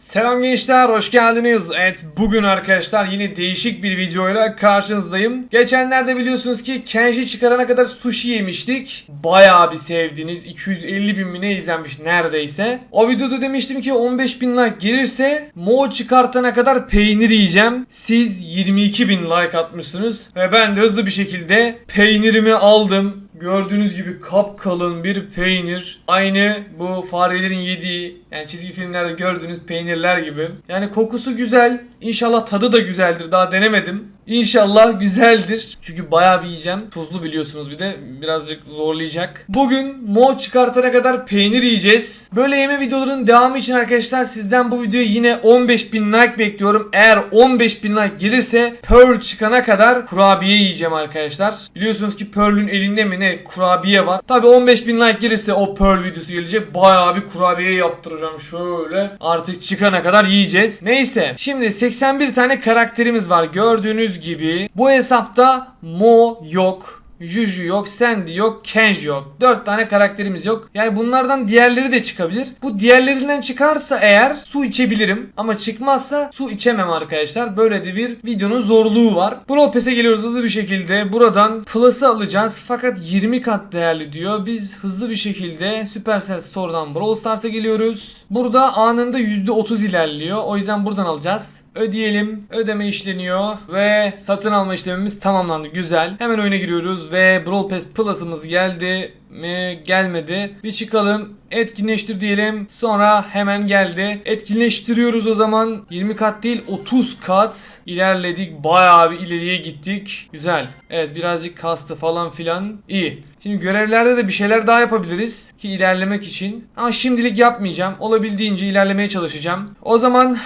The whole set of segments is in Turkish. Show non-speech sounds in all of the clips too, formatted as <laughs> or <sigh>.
Selam gençler, hoş geldiniz. Evet, bugün arkadaşlar yine değişik bir videoyla karşınızdayım. Geçenlerde biliyorsunuz ki Kenji çıkarana kadar sushi yemiştik. Bayağı bir sevdiniz. 250 bin mi ne izlenmiş neredeyse. O videoda demiştim ki 15 bin like gelirse Mo çıkartana kadar peynir yiyeceğim. Siz 22 bin like atmışsınız. Ve ben de hızlı bir şekilde peynirimi aldım. Gördüğünüz gibi kapkalın bir peynir. Aynı bu farelerin yediği yani çizgi filmlerde gördüğünüz peynirler gibi. Yani kokusu güzel. İnşallah tadı da güzeldir. Daha denemedim. İnşallah güzeldir. Çünkü bayağı bir yiyeceğim. Tuzlu biliyorsunuz bir de. Birazcık zorlayacak. Bugün mo çıkartana kadar peynir yiyeceğiz. Böyle yeme videolarının devamı için arkadaşlar sizden bu videoya yine 15.000 like bekliyorum. Eğer 15.000 like gelirse Pearl çıkana kadar kurabiye yiyeceğim arkadaşlar. Biliyorsunuz ki Pearl'ün elinde mi ne kurabiye var. Tabi 15.000 like gelirse o Pearl videosu gelecek. Bayağı bir kurabiye yaptıracağım şöyle. Artık çıkana kadar yiyeceğiz. Neyse. Şimdi 81 tane karakterimiz var. Gördüğünüz gibi. Bu hesapta Mo yok. Juju yok, Sandy yok, Kenji yok. 4 tane karakterimiz yok. Yani bunlardan diğerleri de çıkabilir. Bu diğerlerinden çıkarsa eğer su içebilirim. Ama çıkmazsa su içemem arkadaşlar. Böyle de bir videonun zorluğu var. Brawl Pass'e geliyoruz hızlı bir şekilde. Buradan Plus'ı alacağız. Fakat 20 kat değerli diyor. Biz hızlı bir şekilde Supercell Store'dan Brawl Stars'a geliyoruz. Burada anında %30 ilerliyor. O yüzden buradan alacağız. Ödeyelim. Ödeme işleniyor ve satın alma işlemimiz tamamlandı. Güzel. Hemen oyuna giriyoruz ve Brawl Pass Plus'ımız geldi mi gelmedi. Bir çıkalım. Etkinleştir diyelim. Sonra hemen geldi. Etkinleştiriyoruz o zaman. 20 kat değil 30 kat ilerledik. Bayağı bir ileriye gittik. Güzel. Evet birazcık kastı falan filan. İyi. Şimdi görevlerde de bir şeyler daha yapabiliriz ki ilerlemek için. Ama şimdilik yapmayacağım. Olabildiğince ilerlemeye çalışacağım. O zaman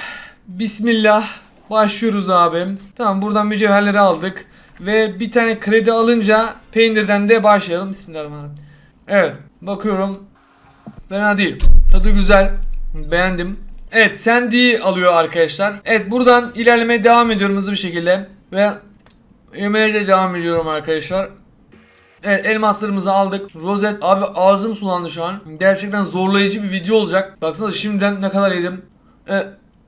Bismillah. Başlıyoruz abim. Tamam buradan mücevherleri aldık. Ve bir tane kredi alınca peynirden de başlayalım. Bismillahirrahmanirrahim. Evet bakıyorum. Fena değil. Tadı güzel. Beğendim. Evet Sandy alıyor arkadaşlar. Evet buradan ilerlemeye devam ediyorum hızlı bir şekilde. Ve yemeğe de devam ediyorum arkadaşlar. Evet elmaslarımızı aldık. Rozet abi ağzım sulandı şu an. Gerçekten zorlayıcı bir video olacak. Baksanıza şimdiden ne kadar yedim. Evet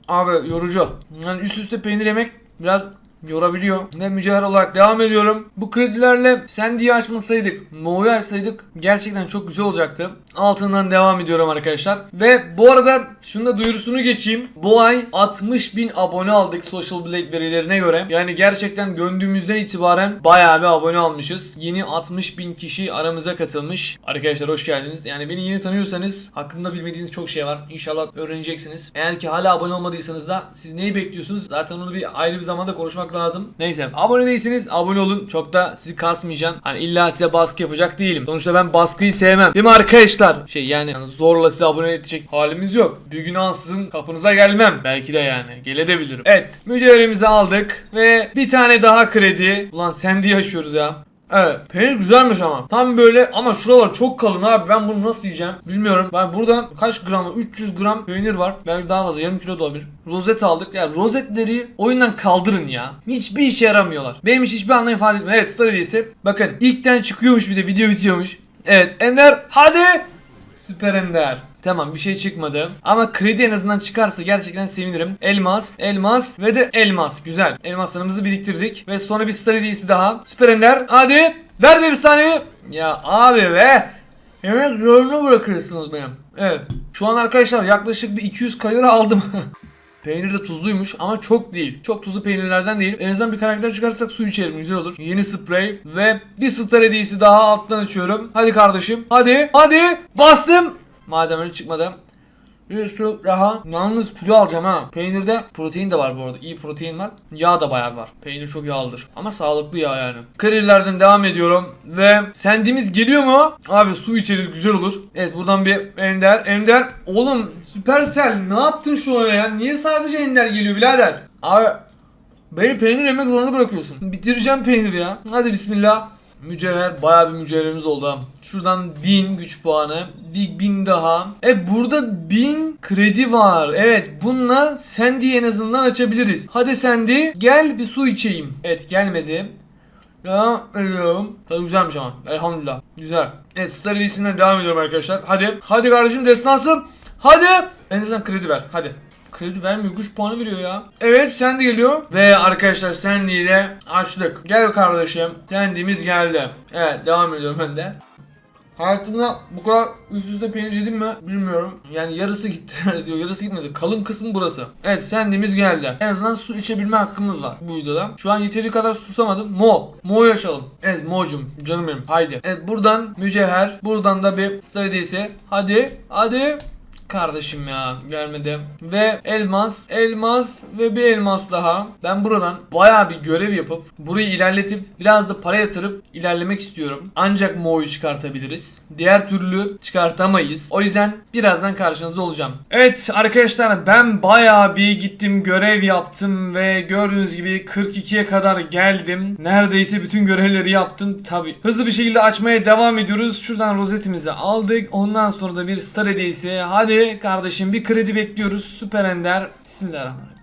abi yorucu. Yani üst üste peynir yemek biraz yorabiliyor. Ve mücevher olarak devam ediyorum. Bu kredilerle Sandy'yi açmasaydık, Mo'yu açsaydık gerçekten çok güzel olacaktı. Altından devam ediyorum arkadaşlar. Ve bu arada şunu da duyurusunu geçeyim. Bu ay 60 bin abone aldık Social Blade verilerine göre. Yani gerçekten döndüğümüzden itibaren bayağı bir abone almışız. Yeni 60 bin kişi aramıza katılmış. Arkadaşlar hoş geldiniz. Yani beni yeni tanıyorsanız hakkında bilmediğiniz çok şey var. İnşallah öğreneceksiniz. Eğer ki hala abone olmadıysanız da siz neyi bekliyorsunuz? Zaten onu bir ayrı bir zamanda konuşmak lazım. Neyse abone değilseniz abone olun. Çok da sizi kasmayacağım. Hani illa size baskı yapacak değilim. Sonuçta ben baskıyı sevmem. Değil mi arkadaşlar? Şey yani, yani zorla size abone edecek halimiz yok. Bir gün ansızın kapınıza gelmem. Belki de yani. Gelebilirim. Evet. Mücevherimizi aldık. Ve bir tane daha kredi. Ulan sen diye yaşıyoruz ya. Evet peynir güzelmiş ama tam böyle ama şuralar çok kalın abi ben bunu nasıl yiyeceğim bilmiyorum. Ben burada kaç gram var? 300 gram peynir var belki daha fazla yarım kilo da olabilir. Rozet aldık ya rozetleri oyundan kaldırın ya. Hiçbir işe yaramıyorlar. Benim için hiçbir anlam ifade etmiyor. Evet Star Hediyesi bakın ilkten çıkıyormuş bir de video bitiyormuş. Evet Ender hadi. Süper Ender. Tamam bir şey çıkmadı. Ama kredi en azından çıkarsa gerçekten sevinirim. Elmas, elmas ve de elmas. Güzel. Elmaslarımızı biriktirdik. Ve sonra bir star hediyesi daha. Süper Ender. Hadi. Ver bir saniye. Ya abi be. Yemek zorunda bırakıyorsunuz benim. Evet. Şu an arkadaşlar yaklaşık bir 200 kalori aldım. <laughs> Peynir de tuzluymuş ama çok değil. Çok tuzlu peynirlerden değil. En azından bir karakter çıkarsak su içerim güzel olur. Yeni sprey ve bir star hediyesi daha alttan açıyorum. Hadi kardeşim. Hadi. Hadi. Bastım. Madem öyle çıkmadı. Bir sürü daha. Yalnız kilo alacağım ha. Peynirde protein de var bu arada. İyi protein var. Yağ da bayağı var. Peynir çok yağlıdır. Ama sağlıklı yağ yani. Kariyerlerden devam ediyorum. Ve sendimiz geliyor mu? Abi su içeriz güzel olur. Evet buradan bir Ender. Ender. Oğlum Supercell ne yaptın şu an ya? Niye sadece Ender geliyor birader? Abi Beni peynir yemek zorunda bırakıyorsun. Bitireceğim peynir ya. Hadi bismillah. Mücevher bayağı bir mücevherimiz oldu. Şuradan 1000 güç puanı. Bir 1000 daha. E burada 1000 kredi var. Evet bununla Sandy'yi en azından açabiliriz. Hadi Sandy gel bir su içeyim. Evet gelmedi. Ya ediyorum. Tadı güzelmiş ama. Elhamdülillah. Güzel. Evet Star devam ediyorum arkadaşlar. Hadi. Hadi kardeşim destansı. Hadi. En azından kredi ver. Hadi. Kredi vermiyor. Güç puanı veriyor ya. Evet Sandy geliyor. Ve arkadaşlar Sandy'yi de açtık. Gel kardeşim. Sandy'miz geldi. Evet devam ediyorum ben de. Hayatımda bu kadar üst üste peynir yedim mi bilmiyorum. Yani yarısı gitti. <laughs> Yarısı gitmedi. Kalın kısmı burası. Evet sendimiz geldi. En azından su içebilme hakkımız var bu videoda. Şu an yeteri kadar susamadım. Mo. Mo'yu açalım. Evet Mo'cum. Canım benim. Haydi. Evet buradan mücevher. Buradan da bir Stradisi. Hadi. Hadi. Kardeşim ya gelmedi. Ve elmas, elmas ve bir elmas daha. Ben buradan bayağı bir görev yapıp burayı ilerletip biraz da para yatırıp ilerlemek istiyorum. Ancak Mo'yu çıkartabiliriz. Diğer türlü çıkartamayız. O yüzden birazdan karşınızda olacağım. Evet arkadaşlar ben bayağı bir gittim görev yaptım ve gördüğünüz gibi 42'ye kadar geldim. Neredeyse bütün görevleri yaptım. Tabi hızlı bir şekilde açmaya devam ediyoruz. Şuradan rozetimizi aldık. Ondan sonra da bir star hediyesi. Hadi kardeşim bir kredi bekliyoruz. Süper Ender. Bismillahirrahmanirrahim.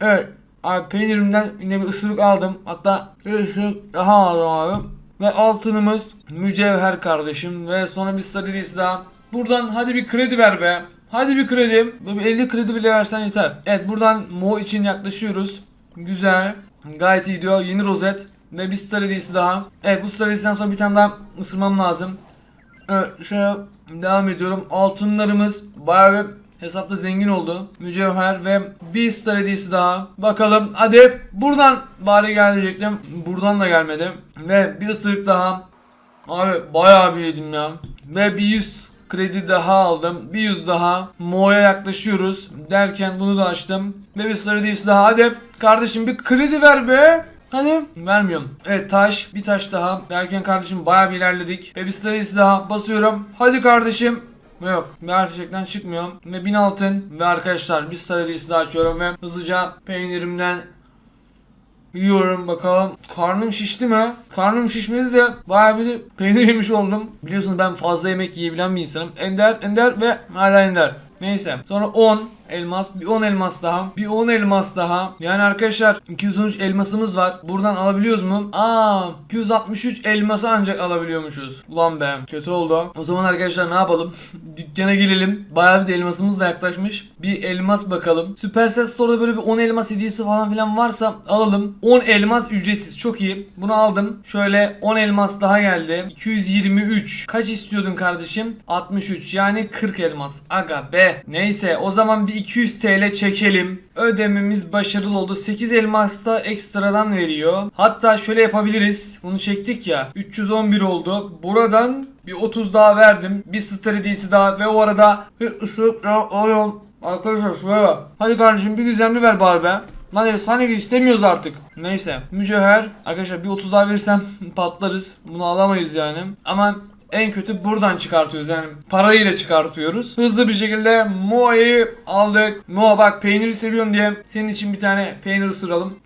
Evet. Abi peynirimden yine bir ısırık aldım. Hatta ısırık daha aldım abi. Ve altınımız mücevher kardeşim. Ve sonra bir hediyesi daha. Buradan hadi bir kredi ver be. Hadi bir kredi. Böyle bir 50 kredi bile versen yeter. Evet buradan Mo için yaklaşıyoruz. Güzel. Gayet iyi diyor. Yeni rozet. Ve bir star hediyesi daha. Evet bu star hediyesinden sonra bir tane daha ısırmam lazım. Evet şey devam ediyorum. Altınlarımız bayağı bir hesapta zengin oldu. Mücevher ve bir star hediyesi daha. Bakalım hadi buradan bari gelecektim. Buradan da gelmedi. Ve bir ısırık daha. Abi bayağı bir yedim ya. Ve bir 100 kredi daha aldım. Bir 100 daha. Mo'ya yaklaşıyoruz. Derken bunu da açtım. Ve bir star hediyesi daha. Hadi kardeşim bir kredi ver be. Hadi vermiyorum. Evet taş bir taş daha. Derken kardeşim bayağı bir ilerledik. Ve bir stratejisi daha basıyorum. Hadi kardeşim. Yok. Gerçekten çıkmıyor. Ve 1000 altın. Ve arkadaşlar bir stratejisi daha açıyorum ve hızlıca peynirimden Yiyorum bakalım. Karnım şişti mi? Karnım şişmedi de bayağı bir peynir yemiş oldum. Biliyorsunuz ben fazla yemek yiyebilen bir insanım. Ender, ender ve hala ender. Neyse. Sonra 10 elmas, bir 10 elmas daha, bir 10 elmas daha. Yani arkadaşlar 213 elmasımız var. Buradan alabiliyoruz mu? Aa, 263 elması ancak alabiliyormuşuz. Ulan be, kötü oldu. O zaman arkadaşlar ne yapalım? <laughs> Dükkana gelelim. Bayağı bir de elmasımız da yaklaşmış. Bir elmas bakalım. Supercell Store'da böyle bir 10 elmas hediyesi falan filan varsa alalım. 10 elmas ücretsiz. Çok iyi. Bunu aldım. Şöyle 10 elmas daha geldi. 223. Kaç istiyordun kardeşim? 63. Yani 40 elmas. Aga be. Neyse o zaman bir 200 TL çekelim. Ödememiz başarılı oldu. 8 elmas da ekstradan veriyor. Hatta şöyle yapabiliriz. Bunu çektik ya. 311 oldu. Buradan bir 30 daha verdim. Bir star hediyesi daha ve o arada. Arkadaşlar şuraya bak. Hadi kardeşim bir gizemli ver bari be. Lan evet saniye istemiyoruz artık. Neyse. Mücevher. Arkadaşlar bir 30 daha verirsem <laughs> patlarız. Bunu alamayız yani. Ama en kötü buradan çıkartıyoruz yani parayla çıkartıyoruz. Hızlı bir şekilde Moa'yı aldık. Moa bak peyniri seviyorsun diye senin için bir tane peynir ısıralım.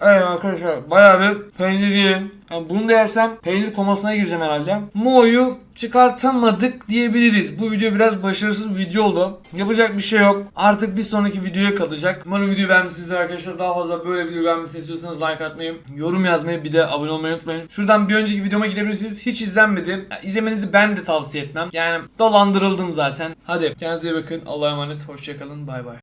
Evet arkadaşlar bayağı bir peynir yiyin. Yani bunu da yersem peynir komasına gireceğim herhalde. Mo'yu çıkartamadık diyebiliriz. Bu video biraz başarısız bir video oldu. Yapacak bir şey yok. Artık bir sonraki videoya kalacak. Umarım videoyu beğenmişsinizdir arkadaşlar. Daha fazla böyle video gelmesini istiyorsanız like atmayı, yorum yazmayı bir de abone olmayı unutmayın. Şuradan bir önceki videoma gidebilirsiniz. Hiç izlenmedi. Ya, izlemenizi ben de tavsiye etmem. Yani dolandırıldım zaten. Hadi kendinize iyi bakın. Allah'a emanet. Hoşçakalın. Bay bay.